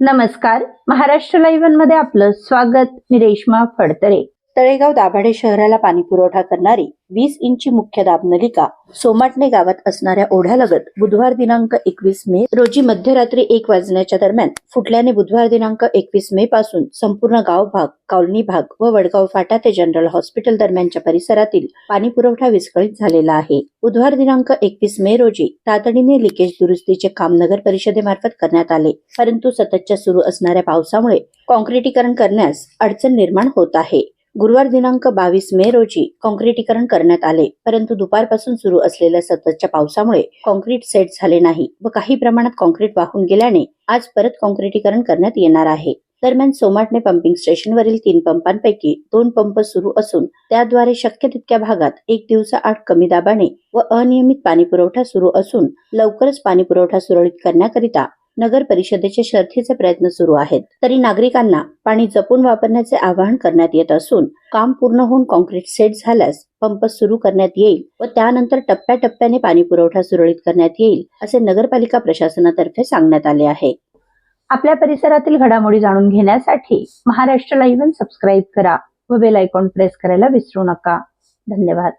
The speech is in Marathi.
नमस्कार. महाराष्ट्र लाईव्हमध्ये आपलं स्वागत. मी रेश्मा फडतरे. तळेगाव दाभाडे शहराला पाणी पुरवठा करणारी वीस इंची मुख्य दाब नलिका सोमाटणे गावात असणाऱ्या ओढ्यालगत बुधवार दिनांक एकवीस मे रोजी मध्यरात्री एक वाजण्याच्या दरम्यान फुटल्याने बुधवार दिनांक एकवीस मे पासून संपूर्ण गाव भाग कॉलनी भाग व वडगाव फाटा ते जनरल हॉस्पिटल दरम्यानच्या परिसरातील पाणी पुरवठा विस्कळीत झालेला आहे. बुधवार दिनांक एकवीस मे रोजी तातडीने लिकेज दुरुस्तीचे काम नगर परिषदेमार्फत करण्यात आले. परंतु सततच्या सुरू असणाऱ्या पावसामुळे कॉन्क्रिटीकरण करण्यास अडचण निर्माण होत आहे. गुरुवार दिनांक बावीस मे रोजी कॉन्क्रिटीकरण करण्यात आले परंतु दुपारपासून सुरू असलेल्या सततच्या पावसामुळे कॉन्क्रीट सेट झाले नाही व काही प्रमाणात कॉन्क्रीट वाहून गेल्याने आज परत कॉन्क्रिटीकरण करण्यात येणार आहे. दरम्यान सोमाटणे पंपिंग स्टेशनवरील तीन पंपांपैकी दोन पंप सुरू असून त्याद्वारे शक्य तितक्या भागात एक दिवसाआड कमी दाबाने व अनियमित पाणी पुरवठा सुरू असून लवकरच पाणी पुरवठा सुरळीत करण्याकरिता नगर परिषदेचे शर्थीचे प्रयत्न सुरू आहेत. तरी नागरिकांना पाणी जपून वापरण्याचे आवाहन करण्यात येत असून काम पूर्ण होऊन कॉन्क्रीट सेट झाल्यास पंप सुरू करण्यात येईल व त्यानंतर टप्प्याटप्प्याने पाणी पुरवठा सुरळीत करण्यात येईल असे नगरपालिका प्रशासनातर्फे सांगण्यात आले आहे. आपल्या परिसरातील घडामोडी जाणून घेण्यासाठी महाराष्ट्र लाईव्ह सबस्क्राईब करा व बेल आयकॉन प्रेस करायला विसरू नका. धन्यवाद.